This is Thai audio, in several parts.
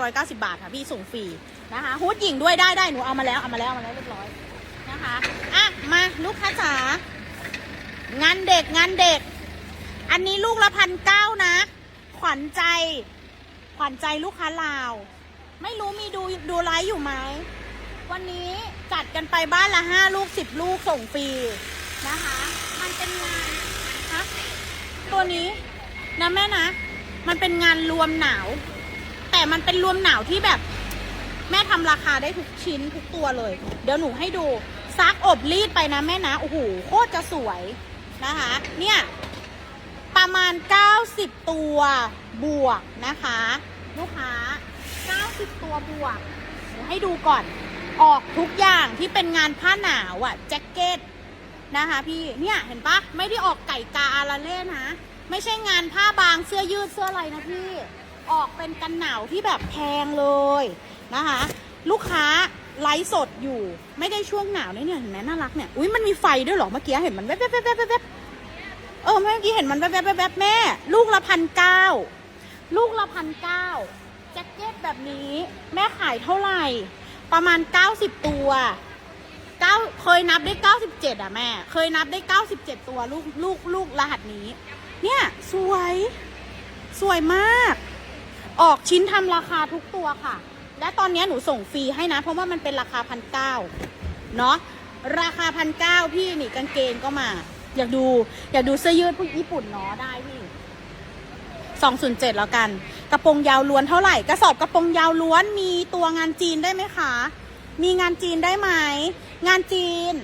990 บาทค่ะพี่ส่งฟรีนะคะฮูดหญิงด้วยได้ได้หนูเอามาแล้วเอามาแล้วเอามาแล้วเรียบร้อยนะคะอะมาลูกค้าจ๋างานเด็กงานเด็ก อันนี้ลูกละพันเก้านะ ขวัญใจ ขวัญใจลูกค้าลาว ไม่รู้มีดูดูไลฟ์อยู่ไหมวันนี้จัดกันไปบ้านละห้าลูกสิบลูกส่งฟรีนะคะ มันเป็นงานฮะตัวนี้นะแม่นะ มันเป็นงานรวมหนาว แต่มันเป็นรวมหนาวที่แบบ แม่ทำราคาได้ทุกชิ้นทุกตัวเลย เดี๋ยวหนูให้ดูซักอบรีดไปนะแม่นะโอ้โหโคตรจะสวยนะคะ เนี่ย ประมาณ 90 ตัวบวกนะคะ ลูกค้า 90 ตัวบวกเดี๋ยวให้ดูก่อนออกทุกอย่างที่เป็นงานผ้าหนาวอะแจ็คเก็ตนะคะพี่เนี่ยเห็นปะไม่ได้ออกไก่กาอาราเล่นะ ไม่ใช่งานผ้าบางเสื้อยืดเสื้ออะไรนะพี่ ออกเป็นกันหนาวที่แบบแพงเลยนะคะ ลูกค้าไลฟ์สดอยู่ไม่ได้ช่วงหนาวนี่เนี่ยเห็นไหมน่ารักเนี่ยอุ้ยมันมีไฟด้วยหรอเมื่อกี้เห็นมันแว๊บแว๊บแว๊บแว๊บแว๊บเออเมื่อกี้เห็นมันแวบๆแวบๆแม่ ลูกละพันเก้าลูกละพันเก้าแจ็คเก็ตแบบนี้แม่ขายเท่าไหร่ ประมาณ 90 ตัวเก้าเคยนับได้ 97 อะแม่ เคยนับได้ 97 ตัวลูกลูกลูกรหัสนี้ เนี่ย สวย สวยมาก ออกชิ้นทำราคาทุกตัวค่ะ และตอนนี้หนูส่งฟรีให้นะ เพราะว่ามันเป็นราคาพันเก้าเนาะราคาพันเก้าพี่นี่กางเกงก็มา อยากดู อยากดูเสื้อยืดผู้ญี่ปุ่นเนาะได้พี่สองศูนย์เจ็ดแล้วกัน กระโปรงยาวล้วนเท่าไหร่ กระสอบกระโปรงยาวล้วนมีตัวงานจีนได้ไหมคะ มีงานจีนได้ไหม งานจีน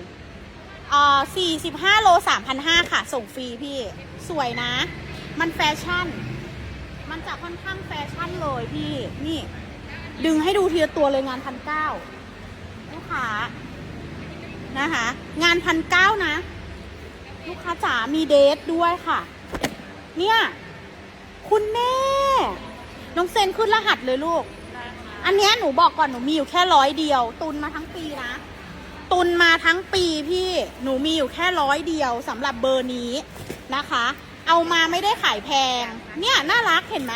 อ่าสี่สิบห้าโลสามพันห้าค่ะ ส่งฟรีพี่ สวยนะ มันแฟชั่น มันจะค่อนข้างแฟชั่นเลยพี่ นี่ ดึงให้ดูทีละตัวเลยงานพันเก้าลูกค้านะคะ งานพันเก้านะ ลูกค้าจ๋ามีเดทด้วยค่ะ เนี่ย คุณแม่ น้องเซนขึ้นรหัสเลยลูก อันเนี้ยหนูบอกก่อนหนูมีอยู่แค่ร้อยเดียว ตุนมาทั้งปีนะ ตุนมาทั้งปีพี่ หนูมีอยู่แค่ร้อยเดียวสำหรับเบอร์นี้นะคะ เอามาไม่ได้ขายแพง เนี่ยน่ารักเห็นไหม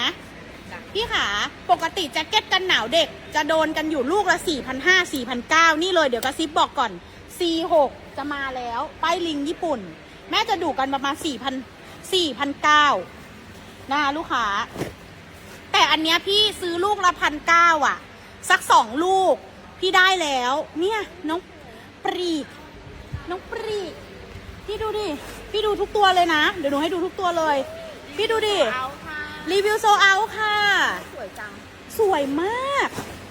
พี่ขาปกติแจ็คเก็ตกันหนาวเด็ก จะโดนกันอยู่ลูกละ 4,500 4,900นี่เลยเดี๋ยวกระซิบบอกก่อน C6 จะมาแล้วป้ายลิงญี่ปุ่น แม่จะดูกันประมาณ 4 0 0 4 0 0นะลูกค้า แต่อันเนี้ยพี่ซื้อลูกละพันเก้าอะ สักสองลูก พี่ได้แล้ว เนี่ยน้องปรีก น้องปรีก พี่ดูดิ พี่ดูทุกตัวเลยนะ เดี๋ยวหนูให้ดูทุกตัวเลย พี่ดูดิ เอาค่ะ รีวิวโซเอาค่ะ สวยจังสวยมาก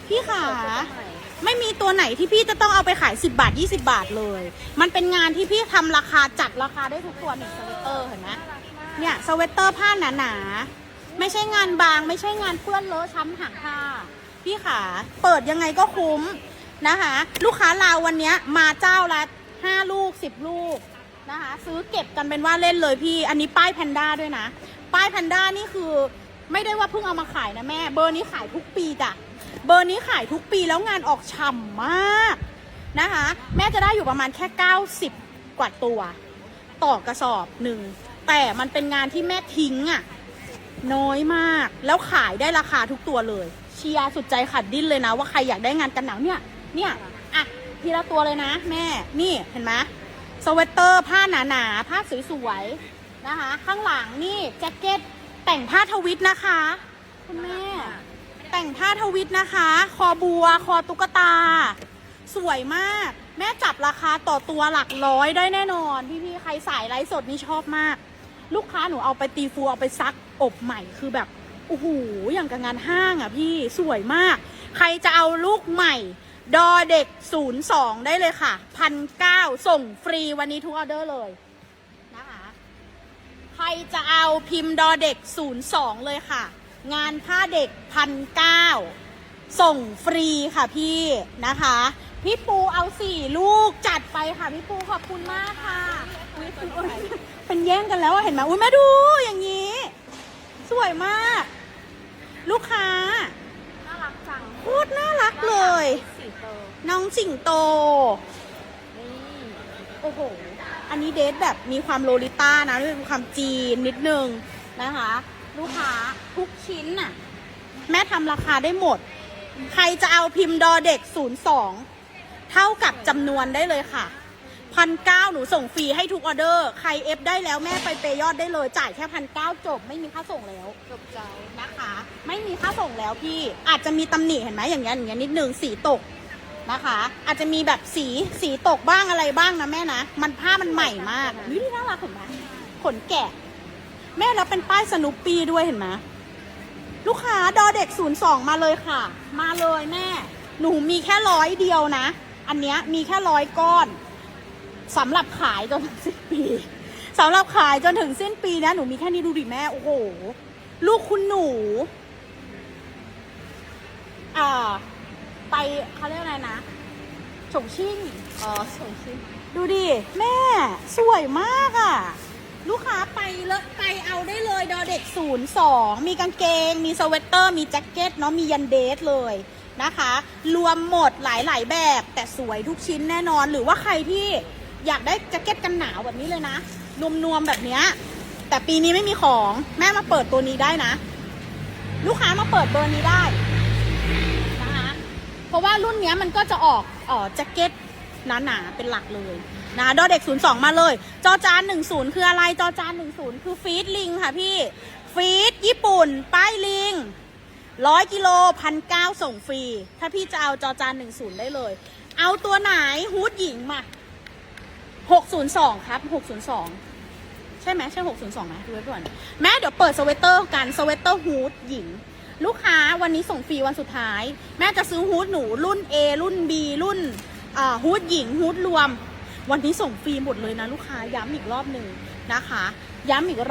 พี่ขา สวยจังไหนไม่มีตัวไหนที่พี่จะต้องเอาไปขาย 10 บาท 20 บาทเลย มันเป็นงานที่พี่ทำราคาจัดราคาได้ทุกตัวนี่สเวตเตอร์เห็นไหมเนี่ยสเวตเตอร์ผ้าหนาๆ ไม่ใช่งานบาง ไม่ใช่งานเปื้อนเลอะช้ำหางผ้า พี่ขาเปิดยังไงก็คุ้มนะคะ ลูกค้าเราวันเนี้ยมาเจ้าละ5ลูก 10 ลูก นะคะ ซื้อเก็บกันเป็นว่าเล่นเลยพี่ อันนี้ป้ายแพนด้าด้วยนะ ป้ายแพนด้านี่คือไม่ได้ว่าเพิ่งเอามาขายนะแม่ เบอร์นี้ขายทุกปีจ้ะ เบอร์นี้ขายทุกปีแล้วงานออกฉ่ำมากนะคะ แม่จะได้อยู่ประมาณแค่ 90 กว่าตัว ต่อกระสอบหนึ่ง แต่มันเป็นงานที่แม่ทิ้งอะ่ะน้อยมาก แล้วขายได้ราคาทุกตัวเลย เชียร์สุดใจขัดดิ้นเลยนะ ว่าใครอยากได้งานกันหนาวเนี่ย เนี่ย อะ ทีละตัวเลยนะ แม่ นี่ เห็นไหม สเวตเตอร์ผ้าหนาๆผ้าสวยๆนะคะ ข้างหลังนี่แจ็คเก็ตแต่งผ้าทวิตนะคะ คุณแม่ แต่งผ้าทวิตนะคะ คอบัว คอตุ๊กตา สวยมาก แม่จับราคาต่อตัวหลักร้อยได้แน่นอน พี่ๆใครสายไลฟ์สดนี่ชอบมาก ลูกค้าหนูเอาไปตีฟูเอาไปซักอบใหม่คือแบบโอ้โหอย่างกับงานห้างอะพี่สวยมาก ใครจะเอาลูกใหม่ ดอเด็ก 02 ได้เลยค่ะพันเก้าส่งฟรีวันนี้ทุกออเดอร์เลยนะคะใครจะเอาพิมพ์ดอเด็ก 02 เลยค่ะ งานผ้าเด็กพันเก้าส่งฟรีค่ะพี่นะคะ พี่ปูเอาสี่ลูกจัดไปค่ะพี่ปูขอบคุณมากค่ะอุ๊ยอุ๊ยเป็นแย่งกันแล้วอะเห็นไหมอุ้ยแม่ดูอย่างนี้ สวยมาก ลูกค้าน่ารักจังโคตรน่ารักเลยสีเตอร์ น้องสิงโตนี่โอ้โห อันนี้เดทแบบมีความโลลิต้านะมีความจีนนิดนึงนะคะ ลูกค้าทุกชิ้นน่ะ แม่ทำราคาได้หมด ใครจะเอาพิมพ์ดอเด็ก 02 เท่ากับจำนวนได้เลยค่ะพันเก้าหนูส่งฟรีให้ทุกออเดอร์ ใครเอฟได้แล้วแม่ไปเปย์ยอดได้เลย จ่ายแค่พันเก้าจบ ไม่มีค่าส่งแล้ว จบใจนะคะ ไม่มีค่าส่งแล้วพี่ อาจจะมีตำหนิเห็นไหมอย่างเงี้ยอย่างเงี้ยนิดนึงสีตก นะคะ อาจจะมีแบบสีสีตกบ้างอะไรบ้างนะแม่นะ มันผ้ามันใหม่มากวิน่ารักเห็นไหมขนแกะ แม่แล้วเป็นป้ายสนุปปี้ด้วยเห็นไหมลูกค้าดอเด็ก 02 มาเลยค่ะ มาเลยแม่ หนูมีแค่ร้อยเดียวนะ อันเนี้ยมีแค่ร้อยก้อนสำหรับขายจนถึงสิ้นปีสำหรับขายจนถึงสิ้นปีนะหนูมีแค่นี้ดูดิแม่โอ้โห ลูกคุณหนู อ่า ไปเขาเรียกอะไรนะฉงชิ่งอ๋อส่งชิ้นดูดิ แม่ สวยมากอะ่ะ ลูกค้าไปเลยไปเอาได้เลยดอเด็ก02มีกางเกง มีสเวตเตอร์ มีแจ็คเก็ตเนาะมียันเดทเลยนะคะ รวมหมดหลายๆ แบบแต่สวยทุกชิ้นแน่นอนหรือว่าใครที่อยากได้แจ็คเก็ตกันหนาวแบบนี้เลยนะ นวมๆ แบบเนี้ยแต่ปีนี้ไม่มีของแม่มาเปิดตัวนี้ได้นะ ลูกค้ามาเปิดตัวนี้ได้นะคะเพ ราะว่ารุ่นนี้มันก็จะออกเออแจ็คเก็ตหนาๆเป็นหลักเลยนะดอเด็ก 02 มาเลย จอจาน 10 คืออะไร จอจาน 10 คือฟีดลิงค่ะพี่ ฟีดญี่ปุ่น ป้ายลิงร้อยกิโลพันเก้าส่งฟรี ถ้าพี่จะเอาจอจาน 10 ได้เลย เอาตัวไหนฮูดหญิงมา 602 ครับ 602 ใช่ไหมใช่ 602นะดูไว้ก่อน แม่เดี๋ยวเปิดสเวตเตอร์กัน สเวตเตอร์ฮูดหญิง ลูกค้าวันนี้ส่งฟรีวันสุดท้าย แม่จะซื้อฮูดหนูรุ่น A รุ่น B รุ่นฮูดหญิงฮูดรวม วันนี้ส่งฟรีหมดเลยนะลูกค้าย้ำอีกรอบหนึ่งนะคะ ย้ำอีกรอบ